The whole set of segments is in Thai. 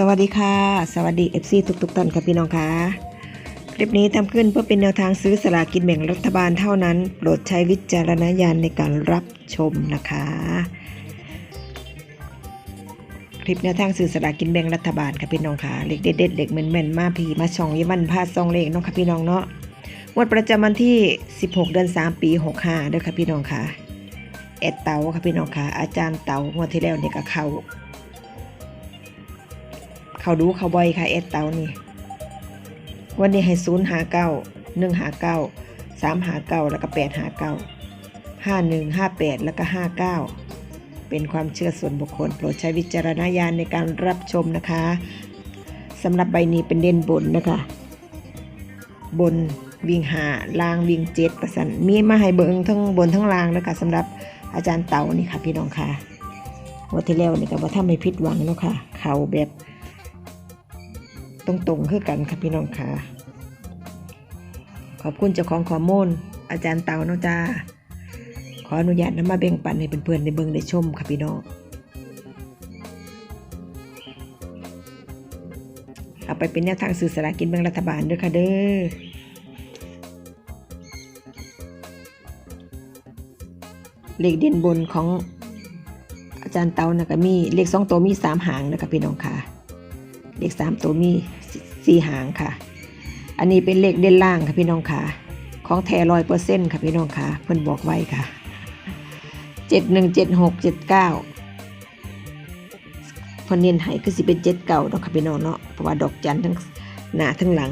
สวัสดีค่ะ สวัสดี FC ทุกๆท่านค่ะพี่น้องค่ะ คลิปนี้ทำขึ้นเพื่อเป็นแนวทางซื้อสลากินแบ่งรัฐบาลเท่านั้น โปรดใช้วิจารณญาณในการรับชมนะคะ คลิปแนวทางซื้อสลากินแบ่งรัฐบาลค่ะพี่น้องค่ะ เล็กเด็ดเล็กแม่นมาพีมาช่องยี่มันพาซองเลขเนาะค่ะพี่น้องเนาะงวดประจำวันที่ 16 เดือน 3 ปี 65เด้อค่ะพี่น้องค่ะแอดเต๋าค่ะพี่น้องค่ะ อาจารย์เต๋างวดที่แล้วเนี่ยก็เข้า เขาดูเขาบ่อยค่ะเอสเตานี่ วันนี้ให้ศูนย์หาเก้าหนึ่งหาเก้าสามหาเก้าแล้วก็แปดหาเก้าห้าหนึ่งห้าแปดแล้วก็ห้าเก้าเป็นความเชื่อส่วนบุคคล โปรดใช้วิจารณญาณในการรับชมนะคะสำหรับใบนี้เป็นเด่นบนนะคะ บนวิ่งหาล่างวิ่งเจ็ดประสันมีมาให้เบิงทั้งบนทั้งล่างนะคะสำหรับอาจารย์เต๋านี่ค่ะพี่น้องค่ะวันที่แล้วนี่ก็บ่ทำให้ผิดหวังเนาะค่ะเขาแบบ ตรงๆคือกันค่ะพี่น้องค่ะ ขอบคุณเจ้าของข้อมูลอาจารย์เตาเนาะจ้า ขออนุญาตนำมาแบ่งปันให้เพื่อนๆได้เบิ่งได้ชมค่ะพี่น้องเอาไปเป็นแนวทางสื่อสารกินแบ่งรัฐบาลด้วยค่ะเด้อเลขเด่นบนของอาจารย์เตานะก็มีเลขสองตัวมีสามหางนะคะพี่น้องค่ะ เลขสามตัวมีสี่หางค่ะ อันนี้เป็นเลขเด่นล่างค่ะพี่น้องค่ะ ของแท้ร้อยเปอร์เซ็นต์ค่ะพี่น้องค่ะเพื่อนบอกไว้ค่ะเจ็ดหนึ่งเจ็ดหกเจ็ดเก้าพอเนียนไห้คือสิเป็นเจ็ดเก่าเนาะค่ะพี่น้องเนาะเพราะว่าดอกจันทั้งหน้าทั้งหลัง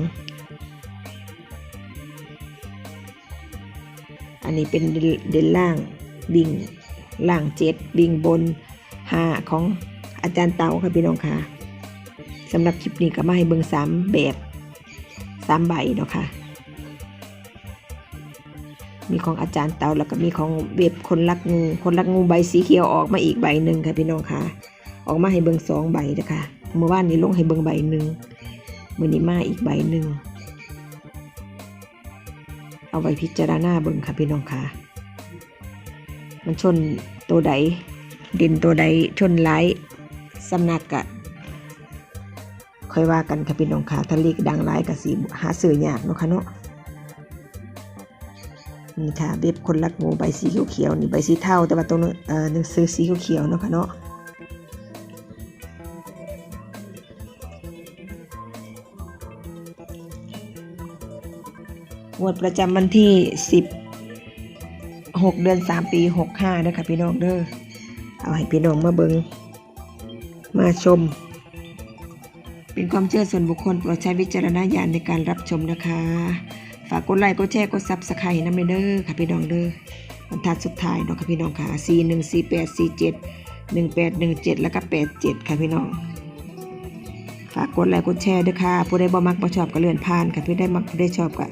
อันนี้เป็นเด่นล่างบิงล่างเจ็ดบิงบนห้าของอาจารย์เตาค่ะพี่น้องค่ะ สำหรับคลิปนี้ก็มาให้เบิ่งสามแบบสามใบเนาะค่ะ มีของอาจารย์เตาแล้วก็มีของเว็บคนรักงู คนรักงูใบสีเขียวออกมาอีกใบหนึ่งค่ะพี่น้องค่ะ ออกมาให้เบิ่งสองใบนะคะเมื่อวานนี้ลงให้เบิ่งใบหนึ่งมือนี้มาอีกใบหนึ่งเอาไว้พิจารณาเบิ่งค่ะพี่น้องค่ะ มันชนตัวใดเด่นตัวใดชนไลายสำนักกะ ค่อยว่ากันค่ะพี่น้องค่ะถ้าเลขดังหลายก็สิหาซื้อยากเนาะค่ะเนาะนี่ค่ะเว็บคนรักงูใบสีเขียวๆนี่ใบสีเทาแต่ว่าตรงนั้นเอ่อหนังสือสีเขียวๆเนาะค่ะเนาะงวดประจำวันที่10 6เดือน 3 ปี 65เด้อค่ะพี่น้องเด้อเอาให้พี่น้องมาเบิงมาชม เป็นความเชื่อส่วนบุคคลโปรดใช้วิจารณญาณในการรับชมนะคะ ฝากกดไลค์กดแชร์กดซับสไครต์นะเด้อค่ะพี่น้องเด้อบรรทัดสุดท้ายเนาะค่ะพี่น้องค่ะ4 1 4 8 4 7 1 8 1 7 แล้วก็ 8 7 ค่ะพี่น้อง ฝากกดไลค์กดแชร์ด้วยค่ะ ผู้ใดบ่มักบ่ชอบก็เลื่อนผ่านค่ะผู้ใดมักผู้ใดชอบก็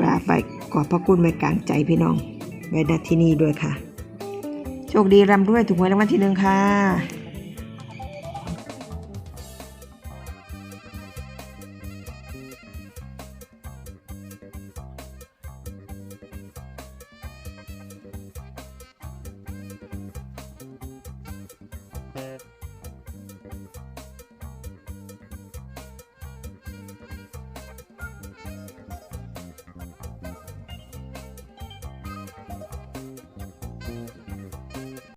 กราบไหว้ขอบพระคุณไว้กลางใจพี่น้องไว้ณที่นี่ด้วยค่ะ โชคดีร่ำรวยถูกหวยรางวัลที่หนึ่งค่ะ Yeah.